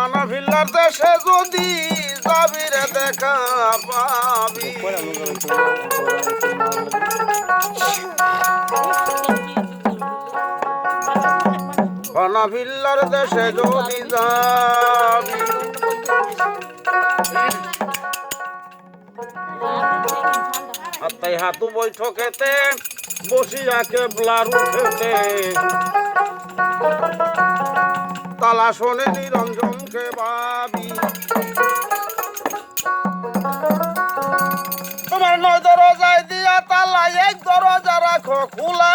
পানা ভিল্লার দেশে যদি যাবি রে দেখা পাবি। পানা ভিল্লার দেশে যদি যাবি। হাতাই হাতু বৈঠকেতে বসিয়াকে ব্লার উঠেতে তালা শোনে নিরঞ্জনকে ভাবি তোমার নয় দরজায় দিয়া তালা এক দরজা রাখো খোলা।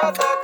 I'm gonna make you mine.